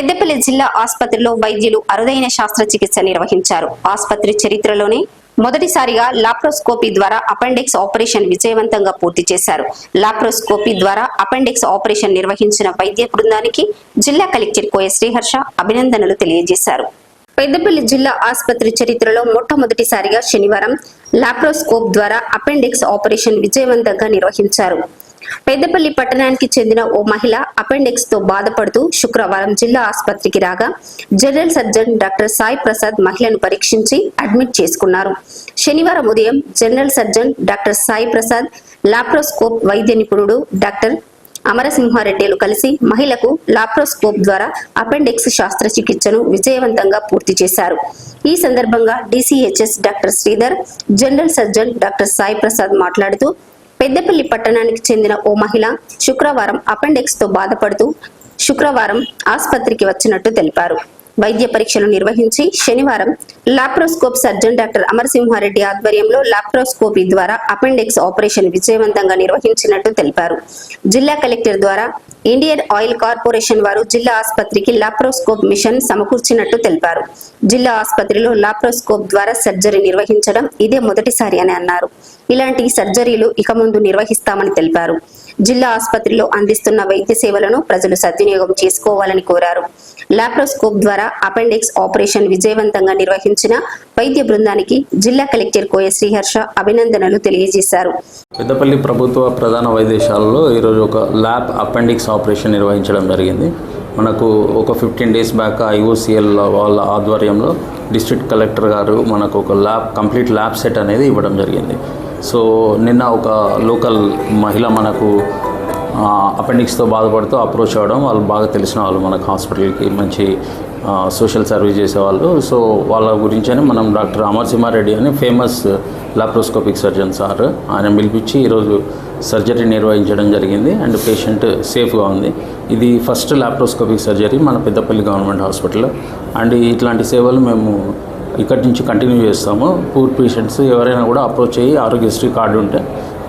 పెద్దపల్లి జిల్లా ఆసుపత్రిలో వైద్యులు అరుదైన శస్త్రచికిత్స నిర్వహించారు. ఆసుపత్రి చరిత్రలోనే మొదటిసారిగా లాప్రోస్కోపీ ద్వారా అపెండిక్స్ ఆపరేషన్ విజయవంతంగా పూర్తి చేశారు. లాప్రోస్కోపీ ద్వారా అపెండిక్స్ ఆపరేషన్ నిర్వహించిన వైద్య బృందానికి జిల్లా కలెక్టర్ కోయ శ్రీహర్ష అభినందనలు తెలియజేశారు. పెద్దపల్లి జిల్లా ఆసుపత్రి చరిత్రలో మొట్టమొదటిసారిగా శనివారం లాప్రోస్కోప్ ద్వారా అపెండిక్స్ ఆపరేషన్ విజయవంతంగా నిర్వహించారు. పెద్దపల్లి పట్టణానికి చెందిన ఓ మహిళ అపెండిక్స్తో బాధపడుతూ శుక్రవారం జిల్లా ఆసుపత్రికి రాగా general surgeon doctor Sai Prasad మహిళను పరీక్షించి అడ్మిట్ చేసుకున్నారు. శనివారం ఉదయం general surgeon doctor Sai Prasad laparoscope వైద్య నిపుణుడు డాక్టర్ అమరసింహారెడ్డిలు కలిసి మహిళకు లాప్రోస్కోప్ ద్వారా అపెండిక్స్ శస్త్రచికిత్సను విజయవంతంగా పూర్తి చేశారు. ఈ సందర్భంగా DCHS doctor Sridhar general surgeon doctor Sai Prasad మాట్లాడుతూ పెద్దపల్లి పట్టణానికి చెందిన ఓ మహిళ శుక్రవారం అపెండిక్స్తో బాధపడుతూ శుక్రవారం ఆసుపత్రికి వచ్చినట్టు తెలిపారు. వైద్య పరీక్షలు నిర్వహించి శనివారం లాప్రోస్కోప్ సర్జన్ డాక్టర్ అమరసింహారెడ్డి ఆధ్వర్యంలో లాప్రోస్కోపీ ద్వారా అపెండిక్స్ ఆపరేషన్ విజయవంతంగా నిర్వహించినట్టు తెలిపారు. జిల్లా కలెక్టర్ ద్వారా ఇండియన్ ఆయిల్ కార్పొరేషన్ వారు జిల్లా ఆసుపత్రికి లాప్రోస్కోప్ మిషన్ సమకూర్చినట్టు తెలిపారు. జిల్లా ఆసుపత్రిలో లాప్రోస్కోప్ ద్వారా సర్జరీ నిర్వహించడం ఇదే మొదటిసారి అని అన్నారు. ఇలాంటి సర్జరీలు ఇక ముందు నిర్వహిస్తామని తెలిపారు. జిల్లా ఆసుపత్రిలో అందిస్తున్న వైద్య సేవలను ప్రజలు సద్వినియోగం చేసుకోవాలని కోరారు. లాప్రోస్కోప్ ద్వారా అపెండిక్స్ ఆపరేషన్ విజయవంతంగా నిర్వహించిన వైద్య బృందానికి జిల్లా కలెక్టర్ కోయ శ్రీహర్ష అభినందనలు తెలియజేశారు. పెద్దపల్లి ప్రభుత్వ ప్రధాన వైద్యశాలలో ఈరోజు ఒక ల్యాబ్ అపెండిక్స్ ఆపరేషన్ నిర్వహించడం జరిగింది. మనకు ఒక ఫిఫ్టీన్ డేస్ బ్యాక్ ఐఓసిఎల్ వాళ్ళ ఆధ్వర్యంలో డిస్ట్రిక్ట్ కలెక్టర్ గారు మనకు ఒక ల్యాబ్ కంప్లీట్ ల్యాబ్ సెట్ అనేది ఇవ్వడం జరిగింది. సో నిన్న ఒక లోకల్ మహిళ మనకు అపెండిక్స్తో బాధపడుతూ అప్రోచ్ అవ్వడం వాళ్ళు బాగా తెలిసిన వాళ్ళు మనకు హాస్పిటల్కి మంచి సోషల్ సర్వీస్ చేసేవాళ్ళు. సో వాళ్ళ గురించని మనం డాక్టర్ అమర్సింహారెడ్డి అని ఫేమస్ లాప్రోస్కోపిక్ సర్జన్ సార్. ఆయన పిలిపించి ఈరోజు సర్జరీ నిర్వహించడం జరిగింది అండ్ పేషెంట్ సేఫ్గా ఉంది. ఇది ఫస్ట్ లాప్రోస్కోపిక్ సర్జరీ మన పెద్దపల్లి గవర్నమెంట్ హాస్పిటల్ అండ్ ఇట్లాంటి సేవలు మేము ఇక్కడి నుంచి కంటిన్యూ చేస్తాము. పూర్ పేషెంట్స్ ఎవరైనా కూడా అప్రోచ్ అయ్యి ఆరోగ్యశ్రీ కార్డు ఉంటే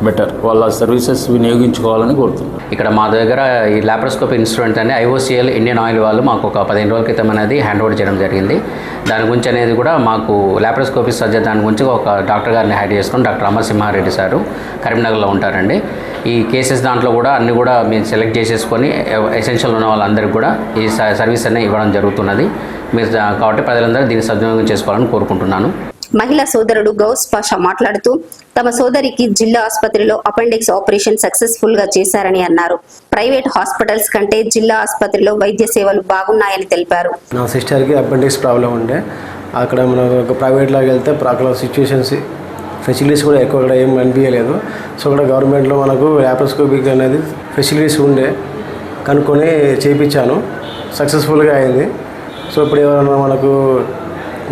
బెటర్ వాళ్ళ సర్వీసెస్ వినియోగించుకోవాలని కోరుతున్నాను ఇక్కడ మా దగ్గర ఈ లాప్రోస్కోప్ ఇన్స్ట్రుమెంట్ అని ఐఓసిఎల్ ఇండియన్ ఆయిల్ వాళ్ళు మాకు ఒక పదిహేను రోజుల క్రితం అనేది హ్యాండ్ ఓవర్ చేయడం జరిగింది. దాని గురించి అనేది కూడా మాకు లాప్రోస్కోపీ సర్జరీ దాని గురించి ఒక డాక్టర్ గారిని హైడ్ చేసుకుని డాక్టర్ అమరసింహారెడ్డి సారు కరీంనగర్లో ఉంటారండి. ఈ కేసెస్ దాంట్లో కూడా అన్ని కూడా మేము సెలెక్ట్ చేసేసుకొని ఎసెన్షియల్ ఉన్న వాళ్ళందరికీ కూడా ఈ స- సర్వీస్ అనేది ఇవ్వడం జరుగుతున్నది. మీరు కాబట్టి ప్రజలందరూ దీన్ని సద్వినియోగం చేసుకోవాలని కోరుకుంటున్నాను. మహిళా సోదరుడు గౌస్ పాషా మాట్లాడుతూ తమ సోదరికి జిల్లా ఆసుపత్రిలో అపెండిక్స్ ఆపరేషన్ సక్సెస్ఫుల్గా చేశారని అన్నారు. ప్రైవేట్ హాస్పిటల్స్ కంటే జిల్లా ఆసుపత్రిలో వైద్య సేవలు బాగున్నాయని తెలిపారు. నా సిస్టర్కి అపెండిక్స్ ప్రాబ్లం ఉండే. అక్కడ మనం ఒక ప్రైవేట్లోకి వెళ్తే అక్కడ సిచ్యువేషన్స్ ఫెసిలిటీస్ కూడా ఎక్కువ అక్కడ ఏం అనిపించలేదు. సో అక్కడ గవర్నమెంట్లో మనకు ల్యాప్రోస్కోపిక్ అనేది ఫెసిలిటీస్ ఉండే. కనుక్కొని చేయించాను సక్సెస్ఫుల్గా అయింది. సో ఇప్పుడు ఎవరైనా మనకు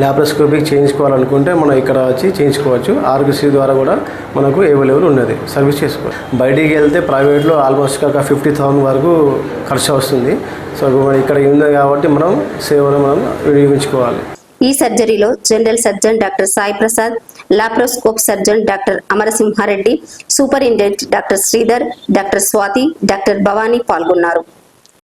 ల్యాప్రోస్కోపిక్ చేయించుకోవాలనుకుంటే మనం ఇక్కడ వచ్చి చేయించుకోవచ్చు. ఆర్గసీ ద్వారా కూడా మనకు అవైలబుల్ ఉన్నది. సర్వీస్ చేసుకోవచ్చు బయటికి వెళ్తే ప్రైవేట్లో ఆల్మోస్ట్ ఒక ఫిఫ్టీ థౌసండ్ వరకు ఖర్చు వస్తుంది. సో ఇక్కడ ఉంది కాబట్టి మనం సేవలు మనం వినియోగించుకోవాలి. ఈ సర్జరీలో general surgeon doctor Sai Prasad laparoscope surgeon doctor Amarasimha Reddy superintendent doctor Sridhar doctor Swathi doctor Bhavani పాల్గొన్నారు.